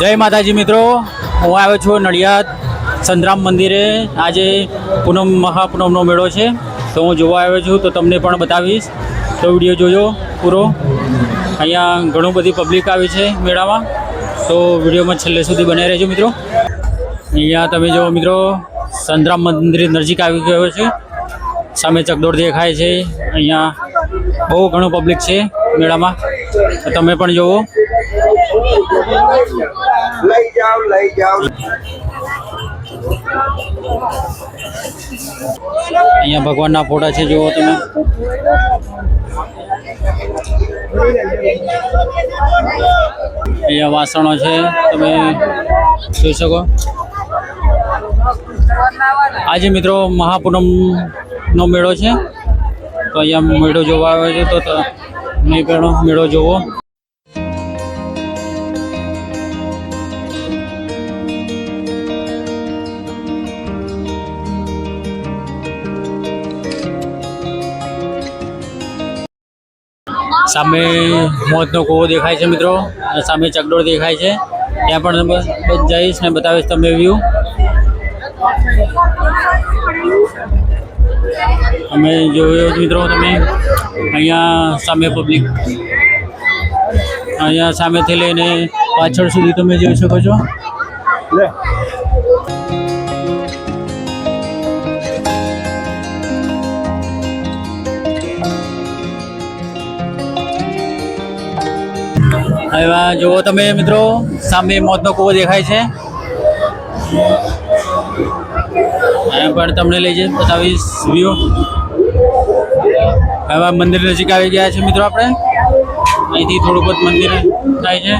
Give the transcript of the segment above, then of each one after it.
જય માતાજી મિત્રો. હું આવ્યો છું નડિયાદ સંતરામ મંદિરે. આજે પૂનમ, મહાપૂનમનો મેળો છે. તો હું જોવા આવ્યો છું, તો તમને પણ બતાવીશ. તો વીડિયો જોજો પૂરો. અહીંયા ઘણું બધી પબ્લિક આવી છે મેળામાં. તો વિડીયોમાં છેલ્લે સુધી બનાવી રહેજો મિત્રો. અહીંયા તમે જો મિત્રો, સંતરામ મંદિર નજીક આવી ગયો છે. સામે ચકડોળ દેખાય છે. અહીંયા બહુ ઘણું પબ્લિક છે મેળામાં. તો તમે પણ જોવો લઈ જાઓ લઈ જાઓ અહીંયા ભગવાનના ફોટા છે, જુઓ તમે. અહીંયા વાસણો છે, તમે જોઈ શકો. આજે મિત્રો મહાપૂનમનો મેળો છે. તો અહીંયા મેળો જોવા આવે છે, તો પણ મેળો જોવો. સામે મોતનો કૂવો દેખાય છે મિત્રો, અને સામે ચકડોળ દેખાય છે. ત્યાં પણ જઈશ ને બતાવીશ તમે વ્યૂ અમે જોયો મિત્રો તમે, અહીંયા સામે પબ્લિક અહીંયા સામેથી લઈને પાછળ સુધી તમે જોઈ શકો છો. એવા જુઓ તમે મિત્રો, સામે મોતનો કૂવો દેખાય છે. પણ તમને લઈ જઈ બતાવીશ વ્યૂ હવે મંદિર નજીક આવી ગયા છે મિત્રો આપણે. અહીંથી થોડુંક મંદિર થાય છે.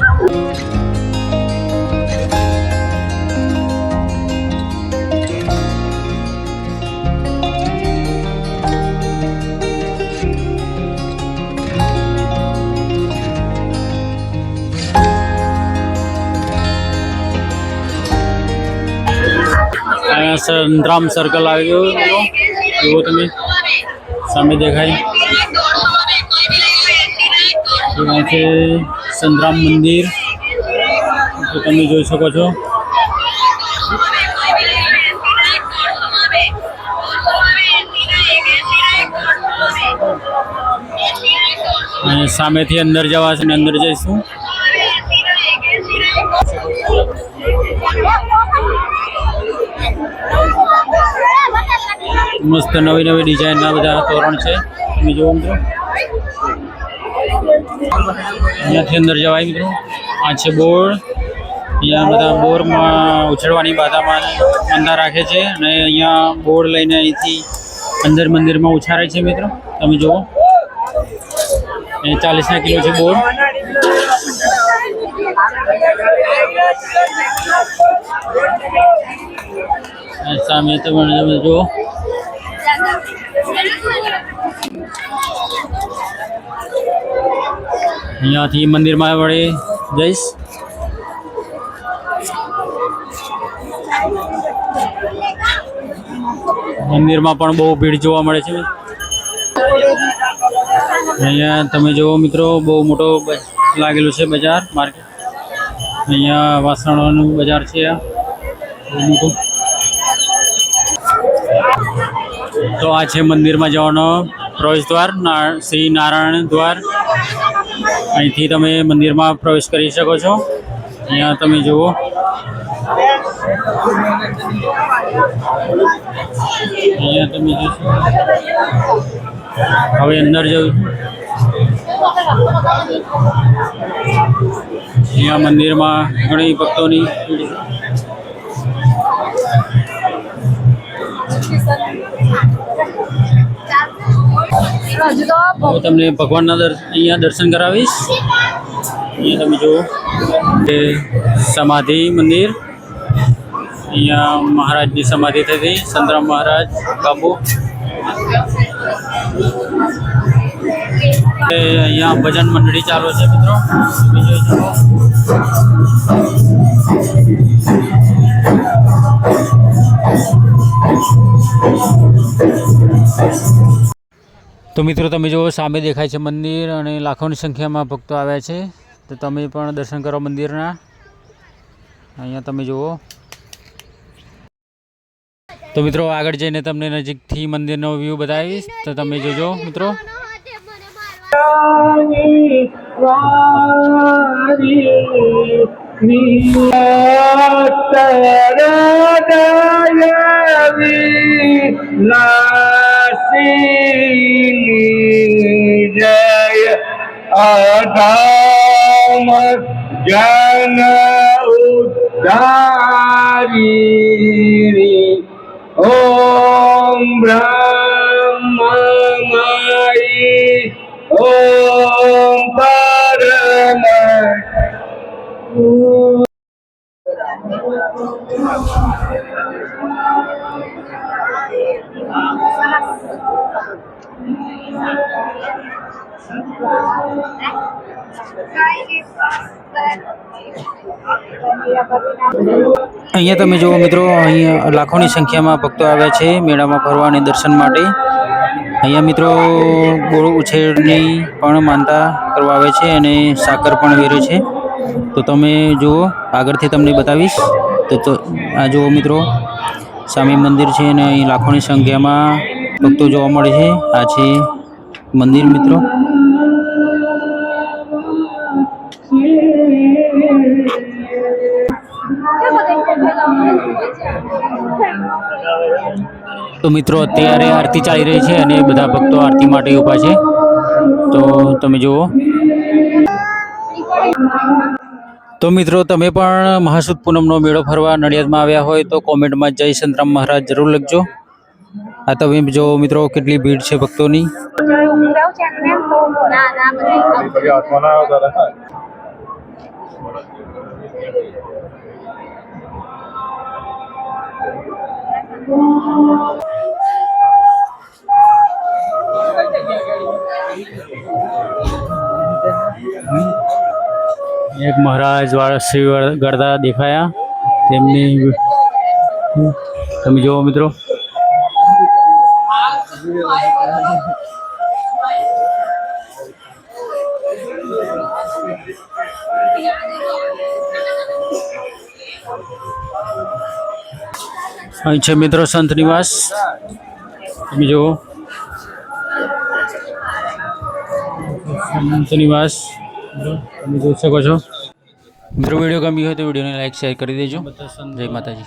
અહીંયા સંતરામ સર્કલ આવી ગયો. જુઓ તમે. સામે દેખાય. અહીંયા છે સંતરામ મંદિર. તો તમે જોઈ શકો છો. સામેથી અંદર જવા ને અંદર જઈશું. મસ્ત નવી નવી ડિઝાઇનના બધા તોરણ છે. તમે જોવો મિત્રો. અહીંયાથી અંદર જવાય મિત્રો. આ છે બોર. અહીંયા બધા બોરમાં ઉછળવાની બાધામાં અંદા રાખે છે અને અહીંયા બોર લઈને અહીંથી અંદર મંદિરમાં ઉછારે છે મિત્રો. તમે જુઓ. અહીંયા ચાલીસના કિલો છે બોર. અને સામે તમે તમે જુઓ અહીંયાથી મંદિરમાં વળે જઈશ મંદિરમાં પણ બહુ ભીડ જોવા મળે છે અહીંયા તમે જુઓ મિત્રો બહુ મોટો બ- લાગેલું છે બજાર માર્કેટ અહીંયા વાસણોનું બજાર છે આ બહુ મોટું તો આ છે મંદિરમાં જવાનો પ્રવેશ દ્વાર શ્રી નારાયણ દ્વાર. અહીંથી તમે મંદિરમાં પ્રવેશ કરી શકો છો. અહીંયા તમે જુઓ. અહીંયા તમે જોશો હવે અંદર જવું. અહીંયા મંદિરમાં ઘણી ભક્તોની ભીડ. હું તમને ભગવાનના દર્શન અહીંયા દર્શન કરાવીશ. અહીંયા તમે જુઓ. કે સમાધિ મંદિર. અહીંયા મહારાજની સમાધિ થઈ હતી સંતરામ મહારાજ એ અહીંયા ભજન મંડળી ચાલુ છે, મિત્રો. તમે તો મિત્રો તમે જુઓ સામે દેખાય છે મંદિર અને લાખોની સંખ્યામાં ભક્તો આવ્યા છે તો તમે પણ દર્શન કરો મંદિરના અહીંયા તમે જુઓ તો મિત્રો આગળ જઈને તમને નજીકથી મંદિરનો વ્યૂ બતાવીશ તો તમે જોજો મિત્રો ini jaya adama jana udari Om Brahma Mai Om Parama Thank you. અહીંયા તમે જુઓ મિત્રો, અહીંયા લાખોની સંખ્યામાં ભક્તો આવ્યા છે મેળામાં ફરવા અને દર્શન માટે. અહીંયા મિત્રો ગોળ ઉછેરની પણ માનતા કરવા આવે છે અને સાકર પણ વેરે છે. તો તમે જુઓ, આગળથી તમને બતાવીશ. તો તો, આ જુઓ મિત્રો, સામે મંદિર છે અને અહીં લાખોની સંખ્યામાં ભક્તો જોવા મળે છે. આ છે મંદિર મિત્રો. તો મિત્રો, અત્યારે આરતી ચાલી રહી છે અને બધા ભક્તો આરતી માટે ઊભા છે. તો તમે જુઓ. તો મિત્રો, તમે પણ મહાસુદ પૂનમનો મેળો ફરવા નડિયાદમાં આવ્યા હોય તો કોમેન્ટમાં જય સંતરામ મહારાજ જરૂર લખજો. આ તમે જો મિત્રો કેટલી ભીડ છે ભક્તોની. ના ના બધું એક મહારાજ વાળા શ્રી ગરદા દેખાયા. તેમની તમે જુઓ મિત્રો. અહીં છે મિત્રો સંત નિવાસ. તમે જુઓ. સંત નિવાસ. તમે જોઈ શકો છો. મિત્રો વીડિયો ગમ્યો હોય તો વિડીયોને લાઈક શેર કરી દેજો. જય માતાજી.